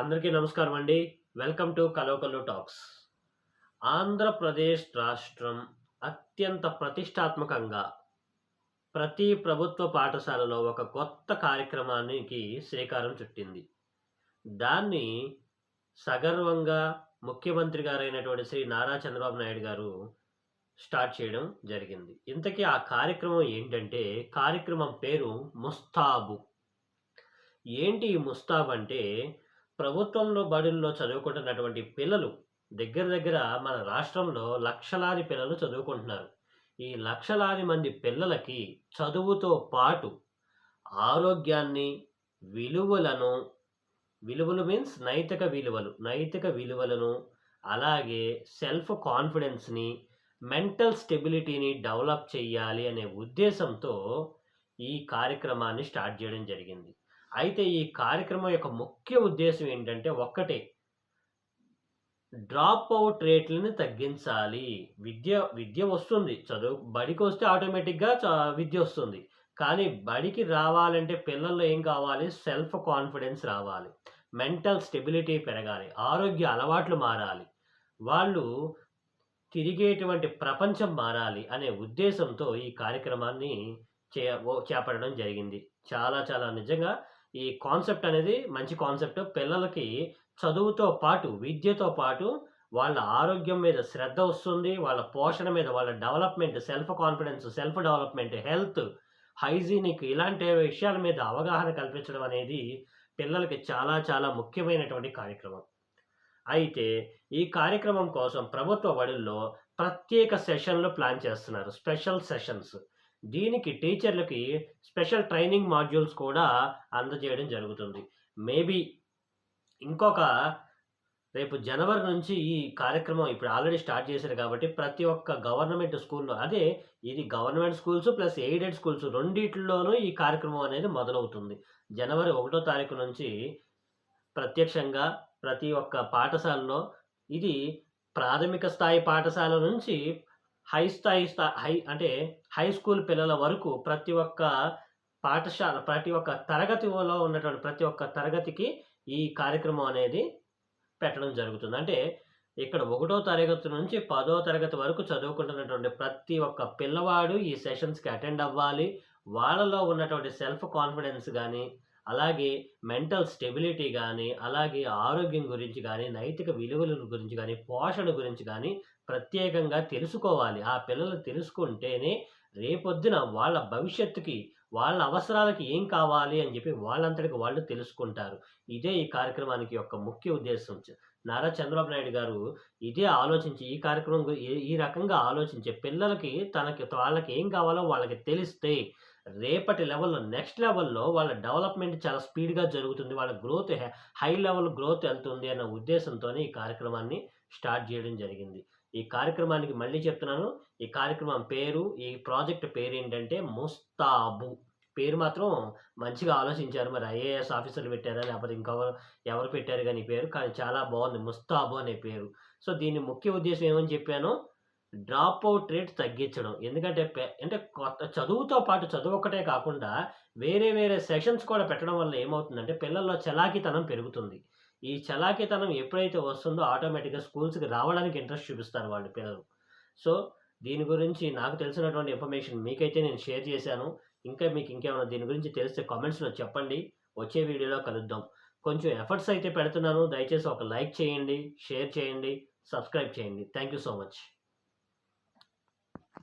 అందరికీ నమస్కారం అండి. వెల్కమ్ టు కలోకలు టాక్స్ ఆంధ్రప్రదేశ్ రాష్ట్రం అత్యంత ప్రతిష్టాత్మకంగా ప్రతి ప్రభుత్వ పాఠశాలలో ఒక కొత్త కార్యక్రమానికి శ్రీకారం చుట్టింది. దాన్ని సగర్వంగా ముఖ్యమంత్రి గారైనటువంటి శ్రీ నారా చంద్రబాబు నాయుడు గారు స్టార్ట్ చేయడం జరిగింది. ఇంతకీ ఆ కార్యక్రమం ఏంటంటే కార్యక్రమం పేరు ముస్తాబు. ఏంటి ఈ ముస్తాబ్ అంటే ప్రభుత్వంలో బడుల్లో చదువుకుంటున్నటువంటి పిల్లలు దగ్గర దగ్గర మన రాష్ట్రంలో లక్షలాది పిల్లలు చదువుకుంటున్నారు. ఈ లక్షలాది మంది పిల్లలకి చదువుతో పాటు ఆరోగ్యాన్ని విలువలను విలువలు మీన్స్ నైతిక విలువలు నైతిక విలువలను అలాగే సెల్ఫ్ కాన్ఫిడెన్స్ని మెంటల్ స్టెబిలిటీని డెవలప్ చేయాలి అనే ఉద్దేశంతో ఈ కార్యక్రమాన్ని స్టార్ట్ చేయడం జరిగింది. అయితే ఈ కార్యక్రమం యొక్క ముఖ్య ఉద్దేశం ఏంటంటే ఒక్కటే. డ్రాప్ అవుట్ రేట్లను తగ్గించాలి. విద్య విద్య వస్తుంది. చదువు బడికి వస్తే ఆటోమేటిక్గా చ- విద్య వస్తుంది. కానీ బడికి రావాలంటే పిల్లల్లో ఏం కావాలి? సెల్ఫ్ కాన్ఫిడెన్స్ రావాలి. మెంటల్ స్టెబిలిటీ పెరగాలి. ఆరోగ్య అలవాట్లు మారాలి. వాళ్ళు తిరిగేటువంటి ప్రపంచం మారాలి అనే ఉద్దేశంతో ఈ కార్యక్రమాన్ని చే చేపట్టడం జరిగింది. చాలా చాలా నిజంగా ఈ కాన్సెప్ట్ అనేది మంచి కాన్సెప్ట్ పిల్లలకి చదువుతో పాటు విద్యతో పాటు వాళ్ళ ఆరోగ్యం మీద శ్రద్ధ వస్తుంది. వాళ్ళ పోషణ మీద వాళ్ళ development self confidence self development health hygienic ఇలాంటి విషయాల మీద అవగాహన కల్పించడం అనేది పిల్లలకి చాలా చాలా ముఖ్యమైనటువంటి కార్యక్రమం. అయితే ఈ కార్యక్రమం కోసం ప్రభుత్వ బడుల్లో ప్రత్యేక సెషన్లు ప్లాన్ చేస్తున్నారు. స్పెషల్ సెషన్స్ దీనికి టీచర్లకి స్పెషల్ ట్రైనింగ్ మాడ్యూల్స్ కూడా అందజేయడం జరుగుతుంది. మేబీ ఇంకొక రేపు జనవరి నుంచి ఈ కార్యక్రమం ఇప్పుడు ఆల్రెడీ స్టార్ట్ చేశారు కాబట్టి ప్రతి ఒక్క గవర్నమెంట్ స్కూల్లో అదే ఇది government schools plus aided schools రెండిట్లోనూ ఈ కార్యక్రమం అనేది మొదలవుతుంది. జనవరి ఒకటో తారీఖు నుంచి ప్రత్యక్షంగా ప్రతి ఒక్క పాఠశాలలో ఇది ప్రాథమిక స్థాయి పాఠశాల నుంచి హై స్థాయి హై అంటే హై స్కూల్ పిల్లల వరకు ప్రతి ఒక్క పాఠశాల ప్రతి ఒక్క తరగతిలో ఉన్నటువంటి ప్రతి ఒక్క తరగతికి ఈ కార్యక్రమం అనేది పెట్టడం జరుగుతుంది. అంటే ఇక్కడ ఒకటో తరగతి నుంచి పదో తరగతి వరకు చదువుకుంటున్నటువంటి ప్రతి ఒక్క పిల్లవాడు ఈ సెషన్స్కి అటెండ్ అవ్వాలి. వాళ్ళలో ఉన్నటువంటి సెల్ఫ్ కాన్ఫిడెన్స్ కానీ అలాగే మెంటల్ స్టెబిలిటీ కానీ అలాగే ఆరోగ్యం గురించి కానీ నైతిక విలువల గురించి కానీ పోషణ గురించి కానీ ప్రత్యేకంగా తెలుసుకోవాలి. ఆ పిల్లలు తెలుసుకుంటేనే రేపొద్దున వాళ్ళ భవిష్యత్తుకి వాళ్ళ అవసరాలకి ఏం కావాలి అని చెప్పి వాళ్ళంతటికి వాళ్ళు తెలుసుకుంటారు. ఇదే ఈ కార్యక్రమానికి యొక్క ముఖ్య ఉద్దేశం. నారా చంద్రబాబు నాయుడు గారు ఇదే ఆలోచించి ఈ కార్యక్రమం ఈ రకంగా ఆలోచించే పిల్లలకి తనకి వాళ్ళకి ఏం కావాలో వాళ్ళకి తెలిస్తే రేపటి లెవెల్లో నెక్స్ట్ లెవెల్లో వాళ్ళ డెవలప్మెంట్ చాలా స్పీడ్గా జరుగుతుంది. వాళ్ళ గ్రోత్ హై లెవెల్ గ్రోత్ వెళ్తుంది అన్న ఉద్దేశంతోనే ఈ కార్యక్రమాన్ని స్టార్ట్ చేయడం జరిగింది. ఈ కార్యక్రమానికి మళ్ళీ చెప్తున్నాను. ఈ కార్యక్రమం పేరు ఈ ప్రాజెక్ట్ పేరు ఏంటంటే ముస్తాబు. పేరు మాత్రం మంచిగా ఆలోచించారు. మరి ఐఏఎస్ ఆఫీసర్లు పెట్టారా? లేకపోతే ఇంకెవరు ఎవరు పెట్టారు కానీ పేరు? కానీ చాలా బాగుంది. ముస్తాబు అనే పేరు. సో దీని ముఖ్య ఉద్దేశం ఏమని చెప్పాను? డ్రాప్ అవుట్ రేట్ తగ్గించడం. ఎందుకంటే అంటే కొత్త చదువుతో పాటు చదువు ఒక్కటే కాకుండా వేరే వేరే సెషన్స్ కూడా పెట్టడం వల్ల ఏమవుతుందంటే పిల్లల్లో చలాకీతనం పెరుగుతుంది. ఈ చలాకీతనం ఎప్పుడైతే వస్తుందో ఆటోమేటిక్గా స్కూల్స్కి రావడానికి ఇంట్రెస్ట్ చూపిస్తారు వాళ్ళు పిల్లలు. సో దీని గురించి నాకు తెలిసినటువంటి ఇన్ఫర్మేషన్ మీకైతే నేను షేర్ చేశాను. ఇంకా మీకు ఇంకేమైనా దీని గురించి తెలిస్తే కామెంట్స్లో చెప్పండి. వచ్చే వీడియోలో కలుద్దాం. కొంచెం ఎఫర్ట్స్ అయితే పెడుతున్నాను. దయచేసి ఒక లైక్ చేయండి షేర్ చేయండి సబ్స్క్రైబ్ చేయండి. Thank you so much.